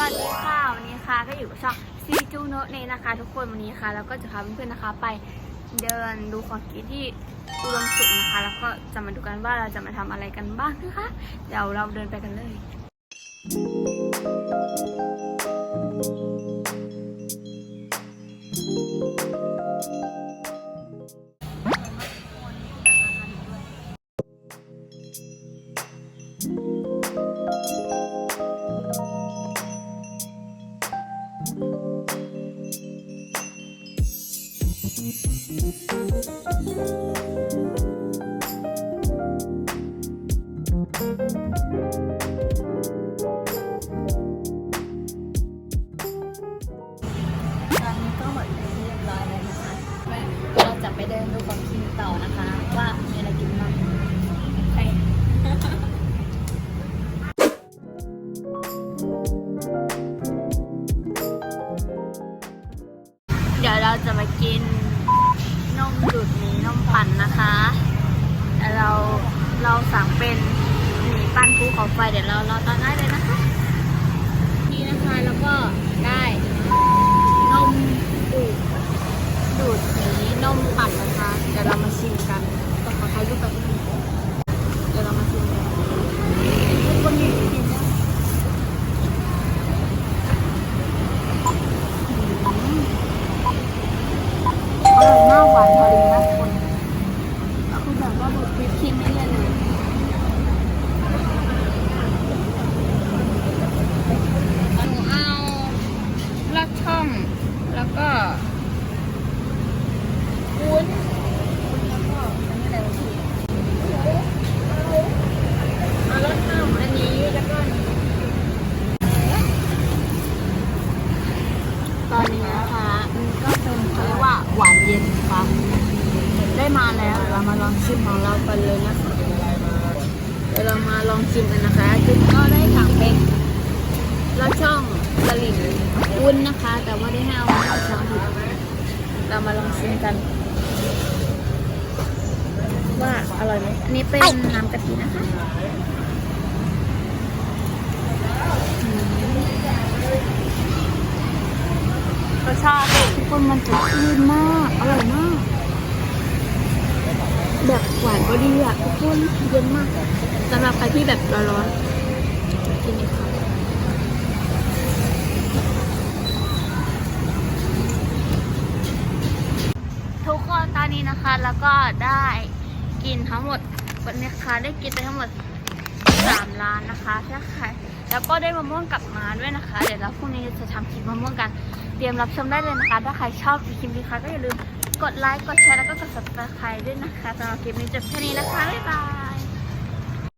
วัสดีค่ะวันนี้ค่ะก็อยู่กับช่องซีจูโนเนนะคะ ทุกคนวันนี้ค่ะแล้วก็จะพาเพื่อนๆนะคะ ไปเดินดูของกินที่อุดมสุขนะคะ แล้วก็จะมาดูกันว่าเราจะมาทำอะไรกันบ้างนะคะ เดี๋ยวเราเดินไปกันเลย ตอนนี้ก็หมดไปเรียบร้อยแล้วนะคะเราจะไปเดินดูของกินต่อนะคะ ว่ามีอะไรกินบ้างไปเดี๋ยวเราจะมากินนมดูดหมีนมปั่นนะคะแล้วเราเราสั่งเป็นหมีปั่น ภูเขาไฟเดี๋ยวเรารอตอนได้เลยนะคะนี่นะคะแล้วก็ได้นมดูดดูดนี้นมปั่นนะคะ เดี๋ยวเรามาชิมกันต้องขอถ่ายรูปไปที่นี่เดี๋ยวเรามาชิมกันทุกคนมีกินนะอร่อยมากหวานพอดีนะทุกคนคือแบบว่าดูดวิปครีมไม่เลยเลย หนูเอาลอดช่อง แล้วก็วุ้นแล้วก็อันนี้อะไรวะพี่เอาลอดช่องอันนี้แล้วก็อันนี้ตอนนี้นะคะมันก็เป็นเขาเรียกว่าหวานเย็นค่ะได้ มาแล้วเดี๋ยวเรามาลองชิมของเรากันเลยนะคะเดี๋ยวเรามาลองชิมกันนะคะจุดก็ได้สั่งเป็นเราช่องสลิมวุ้นนะคะ แต่ว่าได้ให้เอามาช่องผิดเรามาลองชิมกัน ว่าอร่อยไหมอันนี้เป็นน้ำกะทินะคะอืมรสชาติทุกคนมันจะชื่นมาก อร่อยมาก แบบหวานก็ ดีอะทุกคนเย็นมากสำหรับใครที่แบบร้อนๆกินนี่ค่ะทุกคนตอนนี้นะคะ แล้วก็ได้กินทั้งหมดวันนี้นะคะได้กินไปทั้งหมดสามร้านนะคะถ้าใครแล้วก็ได้มะม่วงกลับมาด้วยนะคะ เดี๋ยวเราพรุ่งนี้จะทำคลิปมะม่วงกัน เตรียมรับชมได้เลยนะคะ ถ้าใครชอบคลิปนี้ค่ะก็อย่าลืม กดไลค์ กดแชร์ แล้วก็กด subscribe ด้วยนะคะสำหรับคลิปนี้จบแค่นี้นะคะ บ๊ายบาย